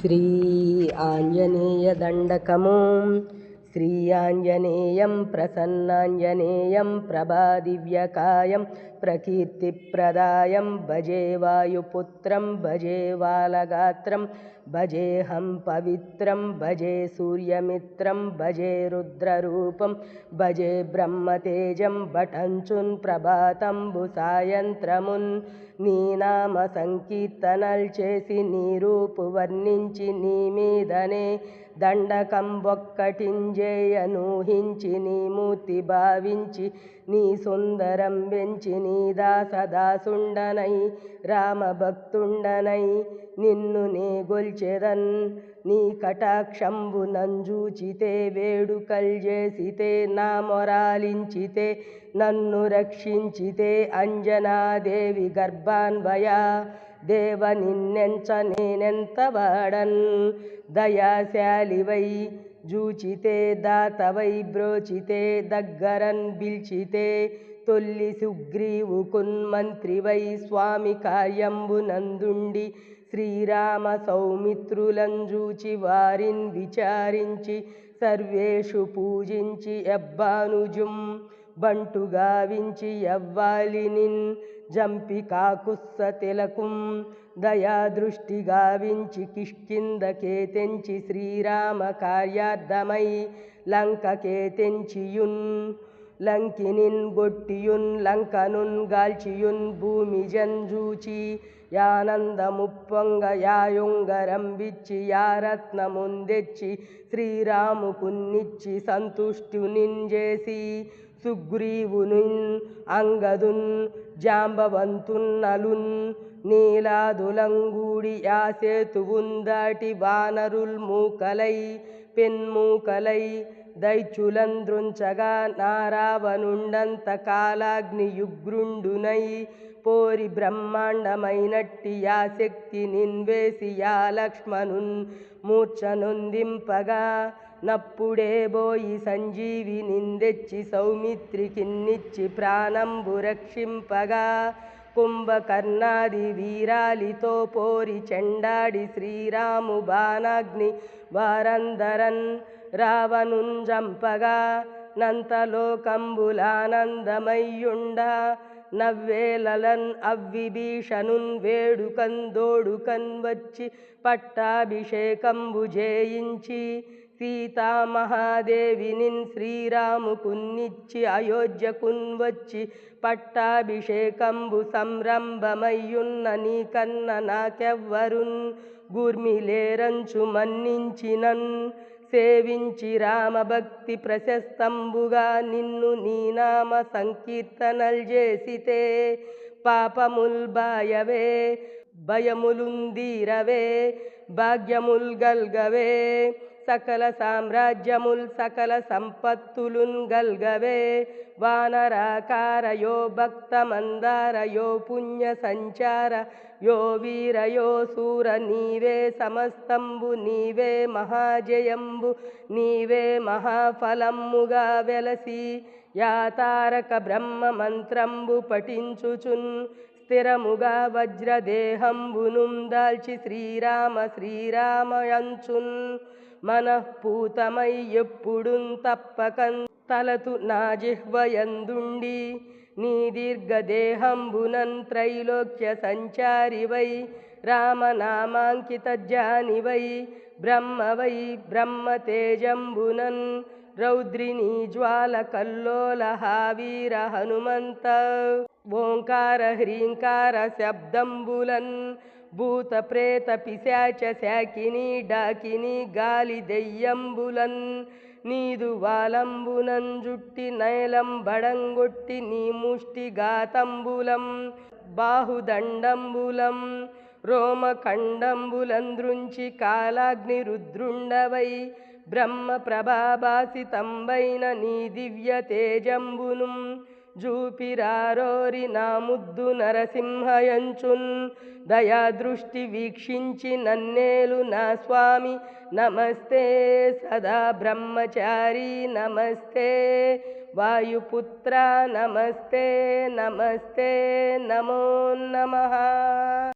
श्री आञ्जनेयदण्डकमुं श्री आञ्जनेयं प्रसन्नाञ्जनेयं प्रभादिव्यकायं प्रकीर्तिप्रदायं भजे वायुपुत्रं भजे बालगात्रं भजेऽहं पवित्रं भजे सूर्यमित्रं भजे रुद्ररूपं भजे ब्रह्मतेजं भटञ्चुन् प्रभातम्बुसायन्त्रमुन् నీ నామ సంకీర్తనల్ చేసి నీ రూపు వర్ణించి నీ మీదనే దండకం ఒక్కటింజేయనూహించి నీ మూర్తి భావించి నీ సుందరం వెంచి నీ దాసదాసుండనై రామభక్తుండనై నిన్ను నే గొల్చెదన్. నీ కటాక్షంబు నంజూచితే వేడుకల్ చేసితే నా మొరాలించితే నన్ను రక్షించితే అంజనాదేవి గర్భాన్వయ దేవ నిన్నెంచ నేనెంత వాడన్? దయాశాలివై జూచితే దాతవై బ్రోచితే దగ్గరన్ బిల్చితే తొల్లి సుగ్రీవు మంత్రివై స్వామి కార్యంబు నందుండి శ్రీరామ సౌమిత్రులంజూచి వారిన్ విచారించి సర్వేషు పూజించి ఎబ్బానుజుం బంటు గావించి ఎవ్వాలినిన్ జంపి కాకుస్స తిలకుం దయాదృష్టి గావించి కిష్కిందకే తెంచి శ్రీరామ కార్యార్థమై లంకకే తెంచియున్ లంకినిన్ గొట్టియున్ లంకనున్ గాల్చియున్ భూమి జంజూచి యానందముప్పొంగ యాయుంగరంబిచ్చి యారత్నముందెచ్చి శ్రీరాముకున్నిచ్చి సంతుష్టునింజేసి సుగ్రీవునిన్ అంగదున్ జాంబవంతున్నలున్ నీలాదులంగూడి యాసేతువుందాటి వానరుల్ మూకలై పెన్మూకలై దైచులంద్రుంచగా నారావనుండంత కాలాగ్నియుగ్రుండునై పోరి బ్రహ్మాండమైనట్టి యా శక్తి నిన్వేసి యా లక్ష్మణున్ మూర్ఛనొందింపగా నప్పుడే బోయి సంజీవి నిందెచ్చి సౌమిత్రికిన్నిచ్చి ప్రాణంబు రక్షింపగా కుంభకర్ణాది వీరాలితో పోరి చెండాడి శ్రీరాము బాణాగ్ని వారందరన్ రావనుంజంపగా నంతలోకంబులానందమయ్యుండ నవ్వేలలన్ అవ్విభీషణున్ వేడుకన్ దోడుకన్ వచ్చి పట్టాభిషేకంబు జయించి సీతామహాదేవినిన్ శ్రీరాముకున్నిచ్చి అయోధ్యకున్ వచ్చి పట్టాభిషేకంబు సంరంభమయ్యున్న నీకన్న నాకెవ్వరున్ గూర్మిలేరంచు మన్నించినన్. సేవించి రామభక్తి ప్రశస్తంబుగా నిన్ను నీ నామ సంకీర్తనల్ చేసితే పాపముల్ బాయవే భయములుందీరవే భాగ్యముల్ గల్గవే. సకల సామ్రాజ్యముల్ సకల సంపత్తులున్ గల్గవే. వానరాకారయో భక్తమందారయో పుణ్య సంచార యో వీరయో సూర నీవే సమస్తంబు నీవే మహాజయంబు నీవే మహాఫలమ్ముగా వెలసి యాతారక బ్రహ్మ మంత్రంబు పఠించుచున్. స్థిరముగా వజ్రదేహంబునుం దాల్చి శ్రీరామ శ్రీరామయంచున్ మనఃపూతమై ఎప్పుడున్ తప్పకం తలతు నా జిహ్వయందుండి నీ దీర్ఘదేహంబునన్ త్రైలోక్య సంచారివై రామనామాంకిత జానివై బ్రహ్మవై బ్రహ్మతేజంబునన్ రౌద్రిణీ జ్వాల కల్లోల హావీర హనుమంత ఓంకార హ్రీంకార శబ్దంబులన్ భూత ప్రేత పిశాచ శాకిని డాకిని గాలి దెయ్యంబులన్ నీదు వాలంబునం జుట్టి నైలం బడంగొట్టి నీ ముష్టి గాతంబులం బాహుదండంబులం రోమఖండంబులంద్రుంచి కాలాగ్ని రుద్రుండవై బ్రహ్మ ప్రభాభాసితంబైన నీ దివ్య తేజంబును జూపిరారోరి నా ముద్దు నరసింహయంచున్. దయాదృష్టి వీక్షించి నన్నేలు నా స్వామి. నమస్తే సదా బ్రహ్మచారి నమస్తే. వాయుపుత్ర నమస్తే నమస్తే నమో నమ.